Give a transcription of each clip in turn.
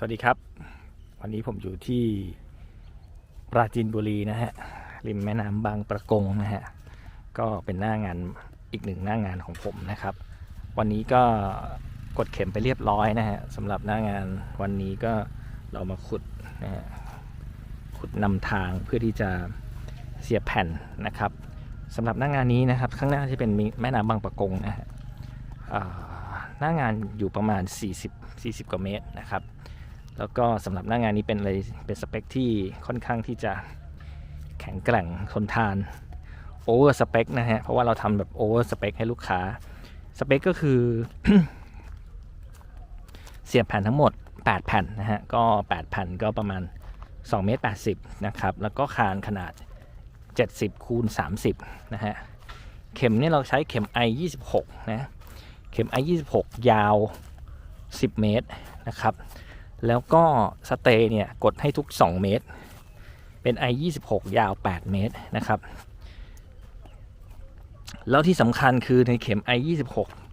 สวัสดีครับ วันนี้ผมอยู่ที่ปราจีนบุรีนะฮะริมแม่น้ำบางประกงนะฮะก็เป็นหน้างานอีกหนึ่งหน้างานของผมนะครับ วันนี้ก็กดเข็มไปเรียบร้อยนะฮะสำหรับหน้างานวันนี้ก็เรามาขุดนะฮะขุดนำทางเพื่อที่จะเสียบแผ่นนะครับสำหรับหน้างานนี้นะครับ ข้างหน้าที่เป็นแม่น้ำบางประกงนะฮะหน้างานอยู่ประมาณ 40 40 กว่าเมตรนะครับ แล้วก็สำหรับหน้างานนี้เป็นอะไรเป็นสเปคที่ค่อนข้างที่จะแข็งแกร่งทนทานโอเวอร์สเปคนะฮะ เพราะว่าเราทำแบบโอเวอร์สเปคให้ลูกค้าสเปคก็คือ เสียบแผ่นทั้งหมด 8 แผ่นนะฮะ ก็ 8 แผ่นก็ประมาณ2เมตร80 นะครับ แล้วก็คานขนาด 70คูณ30 นะฮะ เข็มเนี่ยเราใช้เข็ม i 26นะ เข็ม i 26 ยาว 10 เมตรนะครับ แล้วก็สเตย์เนี่ยกดให้ทุก 2 เมตร เป็น i 26 ยาว 8 เมตรนะครับ แล้วที่สำคัญคือในเข็ม i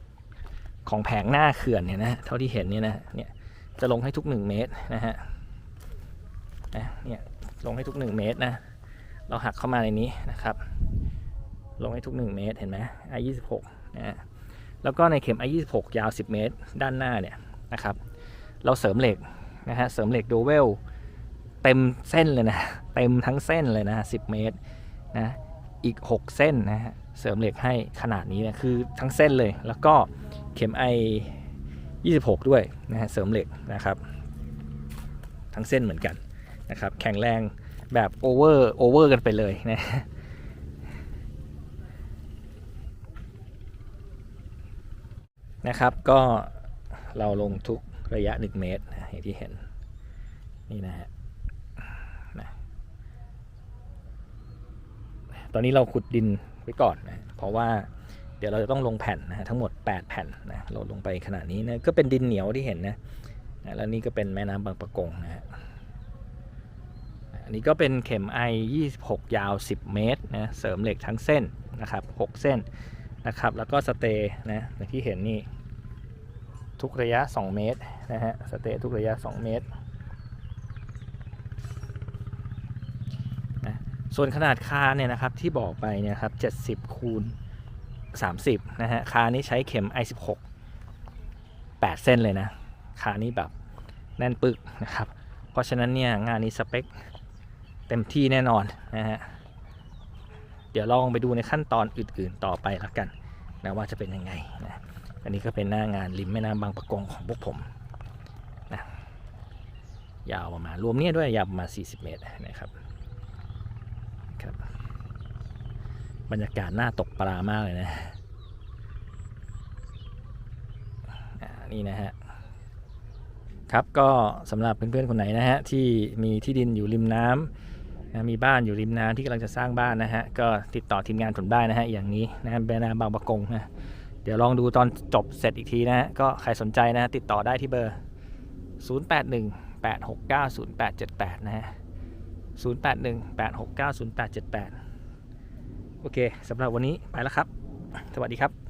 26 ของแผงหน้าเขื่อนเนี่ยนะเท่าที่เห็นเนี่ยนะเนี่ยจะลงให้ทุก 1 เมตรนะฮะนะเนี่ยลงให้ทุก 1 เมตรนะ เราหักเข้ามาในนี้นะครับ ลงให้ทุก 1 เมตรเห็นไหม i 26นะฮะแล้วก็ในเข็ม i 26 ยาว 10 เมตร ด้านหน้าเนี่ยนะครับ เราเสริมเหล็กนะฮะเสริมเหล็กโดเวลเต็มเส้นเลยนะเต็มทั้งเส้นเลยนะ10 เมตรนะอีก 6 เส้นนะฮะเสริมเหล็กให้ขนาดนี้นะคือทั้งเส้นเลยแล้วก็เข็มไอ26 ด้วยนะฮะเสริมเหล็กนะครับทั้งเส้นเหมือนกันนะครับแข็งแรงแบบโอเวอร์โอเวอร์กันไปเลยนะนะครับก็เราลงทุก ระยะ 1 เมตรนะอย่างที่เห็นนี่นะฮะนะตอนนี้เราขุดดินไว้ก่อนนะเพราะว่าเดี๋ยวเราจะต้องลงแผ่นนะฮะทั้งหมด 8 แผ่นนะเราลงไปขนาดนี้นะก็เป็นดินเหนียวที่เห็นนะนะแล้วนี่ก็เป็นแม่น้ำบางประกงนะฮะอันนี้ก็เป็นเข็มไอ26 ยาว 10 เมตรนะเสริมเหล็กทั้งเส้นนะครับ 6 เส้นนะครับ แล้วก็สเตย์นะที่เห็นนี่ ทุกระยะ 2 เมตรนะฮะสเตย์ทุกระยะ 2 เมตรนะส่วนขนาดคานเนี่ยนะครับที่บอกไปเนี่ยครับ70 คูณ 30 นะฮะคานนี้ใช้เข็ม i16 8 เส้นเลยนะคานนี้แบบแน่นปึกนะครับ เพราะฉะนั้นเนี่ยงานนี้สเปคเต็มที่แน่นอนนะฮะเดี๋ยวลองไปดูในขั้นตอนอื่นๆต่อไปแล้วกันนะว่าจะเป็นยังไงนะ อันนี้ก็เป็นหน้างานริมแม่น้ำบางประกงของพวกผมนะยาวประมาณรวมเนี่ยด้วยยาวประมาณ 40 เมตรนะครับครับ บรรยากาศน่าตกปลามากเลยนะนี่นะฮะครับก็สำหรับเพื่อนๆคนไหนนะฮะที่มีที่ดินอยู่ริมน้ำนะมีบ้านอยู่ริมน้ำที่กำลังจะสร้างบ้านนะฮะก็ติดต่อทีมงานผมได้นะฮะอย่างนี้นะแม่น้ำบางประกงนะ เดี๋ยวลองดูตอนจบเสร็จอีกทีนะฮะ ก็ใครสนใจนะฮะติดต่อได้ที่เบอร์ 081 869 0878 นะฮะ 081 869 0878 โอเคสำหรับวันนี้ไปแล้วครับ สวัสดีครับ